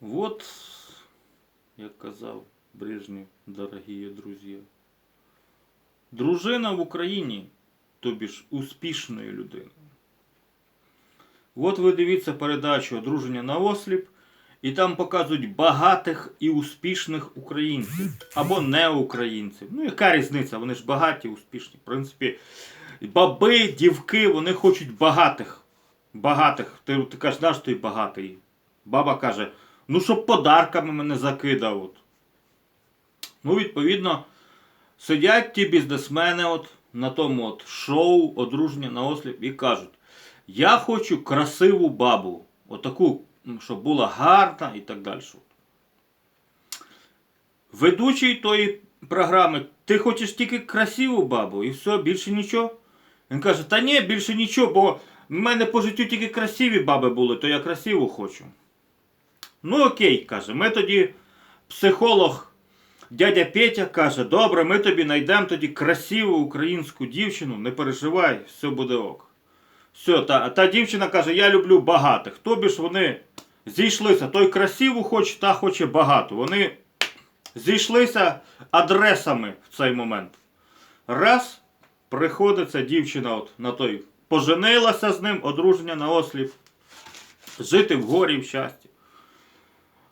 Вот, як казав Брежнєв, дорогі друзі. Дружина в Україні, тобі ж успішної людини. От ви дивіться передачу Одруження на осліп, і там показують багатих і успішних українців або не українців. Ну, яка різниця? Вони ж багаті, успішні. В принципі, баби, дівки, вони хочуть багатих. Багатих. Ти, ти кажеш, знаєш, ти багатий. Баба каже, ну щоб подарками мене закидав. От. Ну, відповідно, сидять ті бізнесмени от, на тому от шоу одруження на осліп і кажуть: я хочу красиву бабу, отаку, щоб була гарна і так далі. Ведучий тої програми, ти хочеш тільки красиву бабу і все, більше нічого. Він каже, та ні, більше нічого, бо в мене по життю тільки красиві баби були, то я красиву хочу. Ну окей, каже, ми тоді психолог дядя Петя каже, добре, ми тобі знайдемо тоді красиву українську дівчину, не переживай, все буде ок. Все, та, та дівчина каже, я люблю багатих. Тобі ж вони зійшлися. Той красиву хоче, та хоче багату. Вони зійшлися адресами в цей момент. Раз, приходить ця дівчина от на той, поженилася з ним, одруження на осліп, жити в горі, в щасті.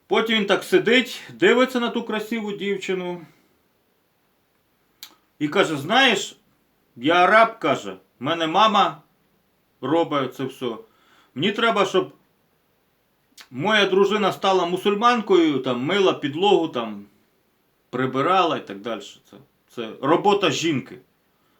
Потім він так сидить, дивиться на ту красиву дівчину. І каже: знаєш, я араб, каже, в мене мама робить це все. Мені треба, щоб моя дружина стала мусульманкою, там, мила підлогу, там, прибирала і так далі. Це, це робота жінки.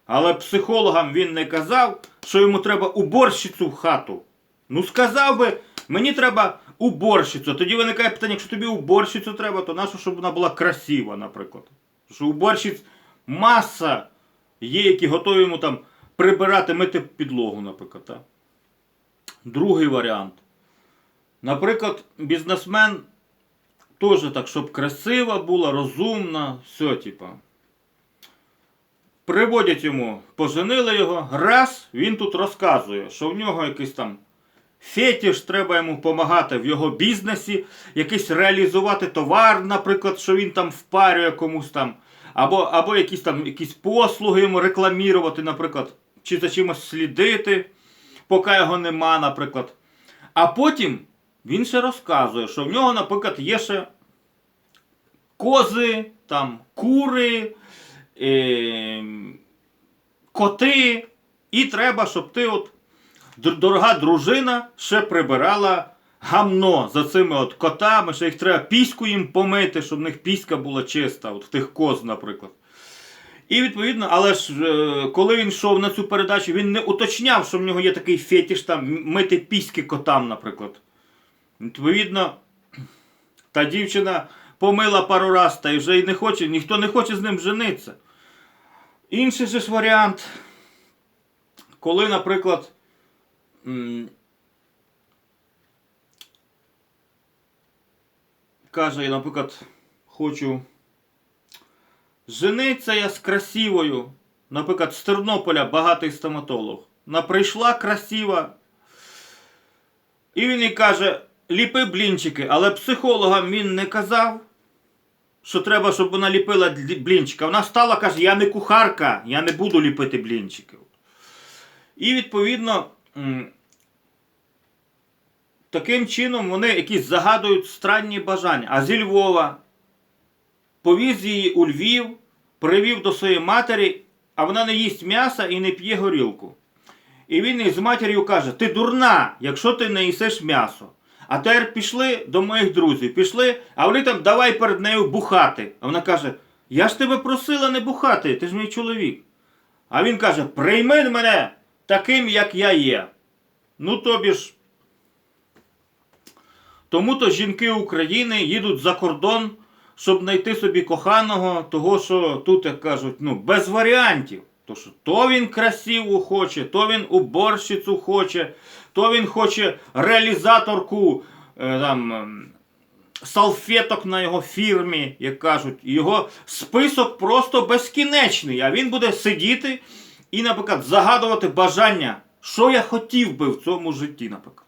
Але психологам він не казав, що йому треба уборщицю в хату. Ну сказав би, мені треба уборщицю. Тоді виникає питання, якщо тобі уборщицю треба, то нащо, щоб вона була красива, наприклад. Що уборщиць маса є, які готові йому там прибирати, мити підлогу, наприклад. Так? Другий варіант. Наприклад, бізнесмен теж так, щоб красива була, розумна, все, типа. Приводять йому, поженили його, раз, він тут розказує, що в нього якийсь там фетіш, треба йому допомагати в його бізнесі, якийсь реалізувати товар, наприклад, що він там впарює комусь там, або, або якісь там якісь послуги йому рекламірувати, наприклад, чи за чимось слідити, поки його нема, наприклад. А потім він ще розказує, що в нього, наприклад, є ще кози, там, кури, е, коти, і треба, щоб ти от дорога дружина ще прибирала гамно за цими от котами, що їх треба піську їм помити, щоб в них піська була чиста, от в тих коз, наприклад. І відповідно, але ж е, коли він йшов на цю передачу, він не уточняв, що в нього є такий фетіш там мити піськи котам, наприклад. Відповідно, та дівчина помила пару раз та й вже й не хоче, ніхто не хоче з ним жениться. Інший же ж варіант, коли, наприклад, каже, я, наприклад, хочу жениться я з красивою, наприклад, з Тернополя багатий стоматолог. Вона прийшла красива, і він їй каже, ліпи блінчики, але психологам він не казав, що треба, щоб вона ліпила блінчики. Вона стала, каже, я не кухарка, я не буду ліпити блінчики. І відповідно, таким чином вони якісь загадують странні бажання. А зі Львова повіз її у Львів, привів до своєї матері, а вона не їсть м'яса і не п'є горілку. І він із матір'ю каже: Ти дурна, якщо ти не їсиш м'ясо. А тепер пішли до моїх друзів, пішли, а вони там давай перед нею бухати. А вона каже: Я ж тебе просила не бухати, ти ж мій чоловік. А він каже: Прийми мене таким, як я є. Ну тобі ж. Тому то жінки України їдуть за кордон, щоб знайти собі коханого, того, що тут, як кажуть, ну, без варіантів. То, що то він красиву хоче, то він уборщицю хоче, то він хоче реалізаторку е, там, ем, салфеток на його фірмі, як кажуть. Його список просто безкінечний. А він буде сидіти і, наприклад, загадувати бажання, що я хотів би в цьому житті, наприклад.